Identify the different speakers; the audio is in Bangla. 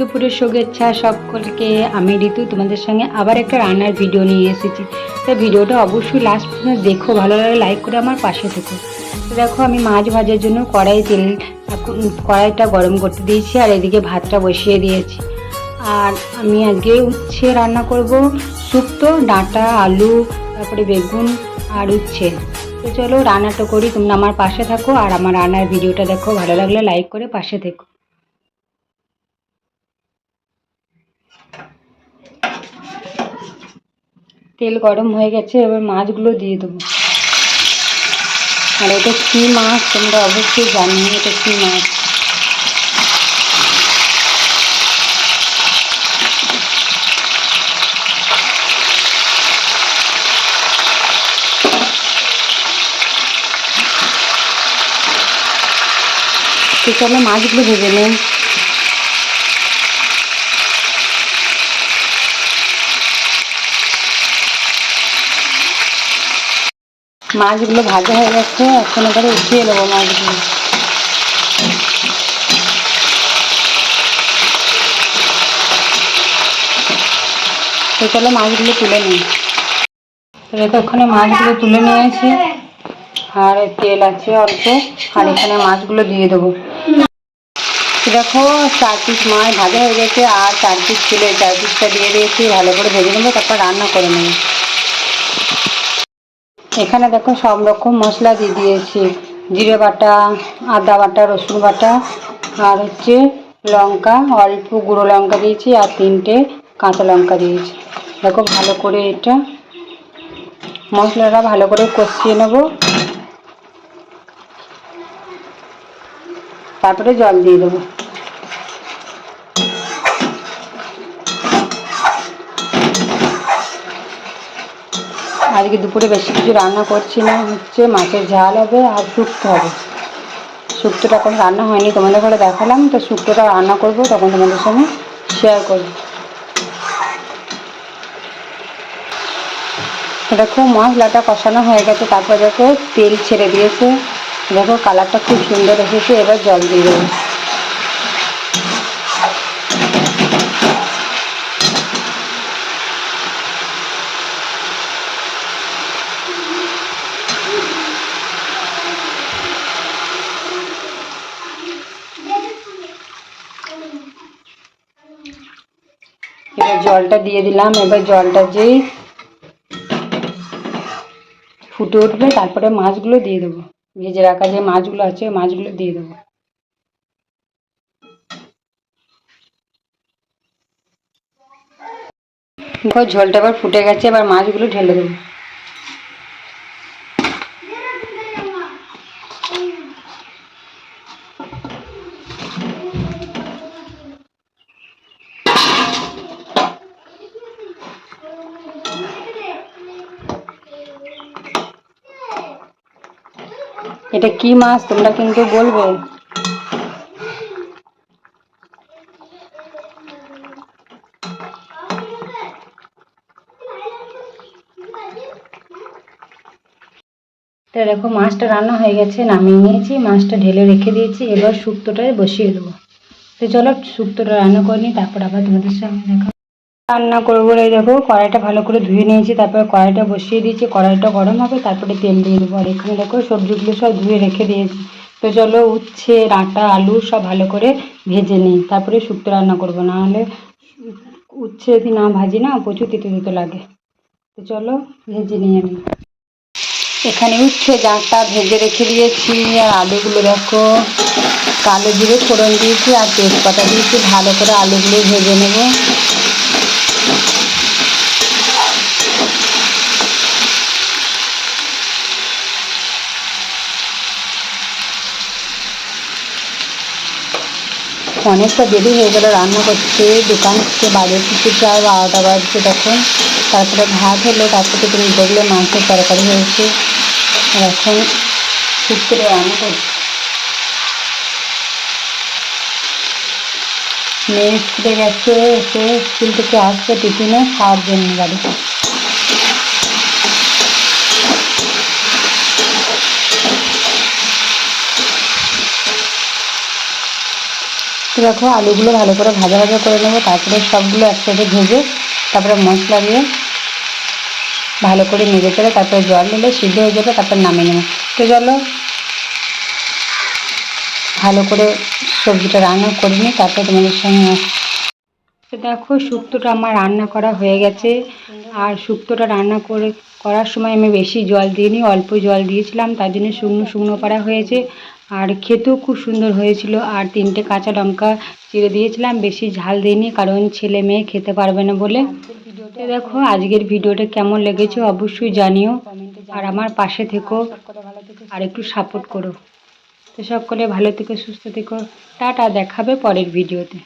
Speaker 1: দুপুরের শুভেচ্ছা সকলকে, আমি ঋতু তোমাদের সঙ্গে আবার একটা রান্নার ভিডিও নিয়ে এসেছি। তো ভিডিওটা অবশ্যই লাস্ট পর্যন্ত দেখো, ভালো লাগে লাইক করে আমার পাশে থেকো। তো দেখো, আমি মাছ ভাজার জন্য কড়াই তেল কড়াইটা গরম করতে দিয়েছি আর এদিকে ভাতটা বসিয়ে দিয়েছি। আর আমি আজকে উচ্ছে রান্না করব, শুক্তো, ডাঁটা, আলু, তারপরে বেগুন আর উচ্ছে। তো চলো রান্নাটা করি, তোমরা আমার পাশে থাকো আর আমার রান্নার ভিডিওটা দেখো, ভালো লাগলে লাইক করে পাশে থেকো। তেল গরম হয়ে গেছে, এবার মাছগুলো দিয়ে দেবো। আর এটা কী মাছ তোমরা অবশ্যই জানি, এটা কী মাছ? চলো মাছগুলো ভেজে নেই। মাছগুলো ভাজা হয়ে গেছে, এখন এবারে উঠিয়ে নেব মাছগুলো। তো চলো মাছগুলো তুলে নিই। ওখানে মাছগুলো তুলে নিয়েছি, আর তেল আছে অল্প, আর এখানে মাছগুলো দিয়ে দেবো। দেখো, চার পিস মাছ ভাজা হয়ে গেছে, আর চার পিস ছিল চার পিসটা দিয়ে দিয়েছি, ভালো করে ভেজে নেব, তারপর রান্না করে নেব। এখানে দেখো সব রকম মশলা দিয়ে দিয়েছি। জিরে বাটা, আদা বাটা, রসুন বাটা, আর হচ্ছে লঙ্কা, অল্প গুঁড়ো লঙ্কা দিয়েছি, আর তিনটে কাঁচা লঙ্কা দিয়েছি। দেখো ভালো করে এটা মশলাটা ভালো করে কষিয়ে নেব। তারপরে জল দিয়ে দেবো। আজকে দুপুরে বেশি কিছু রান্না করছি না, হচ্ছে মাছের ঝাল হবে আর শুক্তো হবে। শুক্তোটা এখন রান্না হয়নি, তোমাদের ঘরে দেখালাম, তো শুক্তোটা রান্না করব, তখন তোমাদের সঙ্গে শেয়ার করব। দেখো, মশলাটা কষানো হয়ে গেছে, তারপর দেখো তেল ছেড়ে দিয়েছে। দেখো কালারটা খুব সুন্দর এসেছে, এবার জল দিয়ে দেবো এবার জলটা দিয়ে দিলাম। এবার জলটা যে ফুটে উঠবে, তারপরে মাছগুলো দিয়ে দেবো। ভেজে রাখা যে মাছগুলো আছে মাছগুলো দিয়ে দেবো। ঝোলটা এবার ফুটে গেছে, এবার মাছগুলো ঢেলে দেবো। এটা কি মাছ তোমরা কিন্তু বলবে। দেখো, মাছটা রান্না হয়ে গেছে, নামিয়ে নিয়েছি, মাছটা ঢেলে রেখে দিয়েছি, এবার শুক্তোটায় বসিয়ে দেবো। তো চলো শুক্তোটা রান্না করে নিই, তারপর আবার তোমাদের সঙ্গে দেখা রান্না করব বলে দেখো, কড়াইটা ভালো করে ধুয়ে নিয়েছি, তারপরে কড়াইটা বসিয়ে দিয়েছি, কড়াইটা গরম হবে, তারপরে তেল দিয়ে দেবো। আর এখানে দেখো, সবজিগুলো সব ধুয়ে রেখে দিয়েছি। তো চলো, উচ্ছে, ডাঁটা, আলু সব ভালো করে ভেজে নিই। তারপরে শুক্তো রান্না করব, না হলে উচ্ছে যদি না ভাজি না, প্রচুর তিতো তিতো লাগে। তো চলো, ভেজে নিই আমি। এখানে উচ্ছে, ডাঁটা ভেজে রেখে দিয়েছি, আর আলুগুলো দেখো, কালো জিরে ফোড়ন দিয়েছি, আর তেজপাতা দিয়েছি, ভালো করে আলুগুলো ভেজে নেব। অনেকটা দেরি হয়ে গেল রান্না করতে। দোকান থেকে বাড়ি এসেছি প্রায় বারোটা বাজছে তখন। তারপরে ভাত হলো, তারপরে তুমি দেখলে মাংসের তরকারি হয়েছে। আর এখন ঠিক করে রান্না করছি। মেয়ে স্কুলে গেছে, এসে স্কুল থেকে আসছে টিফিনে, খাওয়ার জন্য বাড়িতে দেখো আলুগুলো ভালো করে ভাজা ভাজা করে নেব, তারপরে সবগুলো একসাথে ভেজে তারপরে মশলা দিয়ে ভালো করে নেড়ে চেড়ে তারপরে জল দিলে সিদ্ধ হয়ে যাবে, তারপর নামিয়ে নেব তো চলো ভালো করে সবজিটা রান্না করে নিই, তারপরে তোমাদের সঙ্গে। তো দেখো শুক্তোটা আমার রান্না করা হয়ে গেছে আর শুক্তোটা রান্না করে করার সময় আমি বেশি জল দিইনি, অল্প জল দিয়েছিলাম, তার জন্য শুকনো শুকনো করা হয়েছে। আর খেতেও খুব সুন্দর হয়েছিল। আর তিনটে কাঁচা লঙ্কা চিড়ে দিয়েছিলাম, বেশি ঝাল দিইনি, কারণ ছেলে মেয়ে খেতে পারবে না বলে। দেখো, আজকের ভিডিওটা কেমন লেগেছে অবশ্যই জানিও। আর আমার পাশে থেকো, আর একটু সাপোর্ট করো। তো সকলে ভালো থেকো, সুস্থ থেকো। টাটা, দেখাবে পরের ভিডিওতে।